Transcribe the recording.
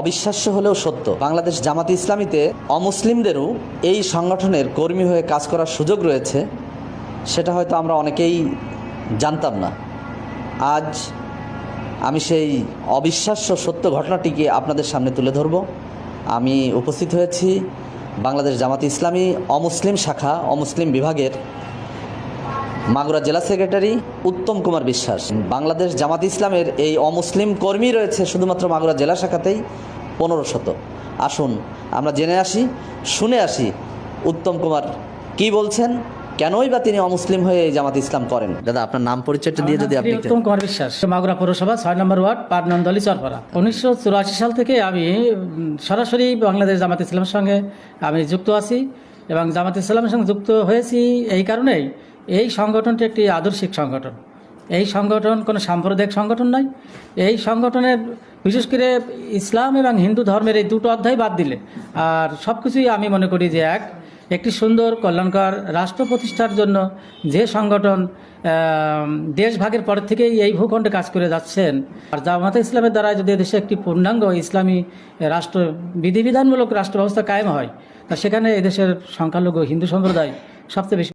অবিশ্বাস্য হলেও সত্য। বাংলাদেশ জামাতে ইসলামীতে অমুসলিমদেরও এই সংগঠনের কর্মী হয়ে কাজ করার সুযোগ রয়েছে, সেটা হয়তো আমরা অনেকেই জানতাম না। আজ আমি সেই অবিশ্বাস্য সত্য ঘটনাটিকে আপনাদের সামনে তুলে ধরব। আমি উপস্থিত হয়েছি বাংলাদেশ জামাতে ইসলামী অমুসলিম শাখা, অমুসলিম বিভাগের মাগুরা জেলা সেক্রেটারি উত্তম কুমার বিশ্বাস। বাংলাদেশ জামাত ইসলামের এই অমুসলিম কর্মী রয়েছে শুধুমাত্র মাগুরা জেলা শাখাতেই পনেরো শত আসুন আমরা জেনে আসি শুনে আসি উত্তম কুমার কি বলছেন কেনই বা তিনি অমুসলিম হয়ে এই জামাত ইসলাম করেন? দাদা আপনার নাম পরিচয়টা দিয়ে যদি আপনি উত্তম কুমার বিশ্বাস। মাগুরা পৌরসভা ছয় নম্বর ওয়ার্ড পাটনন্দলি চরপাড়া। উনিশশো চুরাশি সাল থেকে আমি সরাসরি বাংলাদেশ জামাত ইসলামের সঙ্গে আমি যুক্ত আছি। এবং জামাত ইসলামের সঙ্গে যুক্ত হয়েছি এই কারণেই এই সংগঠনটি একটি আদর্শিক সংগঠন। এই সংগঠন কোনো সাম্প্রদায়িক সংগঠন নয়। এই সংগঠনের বিশেষ করে ইসলাম এবং হিন্দু ধর্মের এই দুটো অধ্যায় বাদ দিলে, আর সব কিছুই আমি মনে করি যে এক। একটি সুন্দর কল্যাণকর রাষ্ট্র প্রতিষ্ঠার জন্য যে সংগঠন দেশভাগের পর থেকেই এই ভূখণ্ডে কাজ করে যাচ্ছেন, আর জামাতে ইসলামের দ্বারা যদি দেশে একটি পূর্ণাঙ্গ ইসলামী রাষ্ট্র, বিধিবিধানমূলক রাষ্ট্র ব্যবস্থা কায়েম হয়, তা সেখানে এদেশের সংখ্যালঘু হিন্দু সম্প্রদায় সবচেয়ে বেশি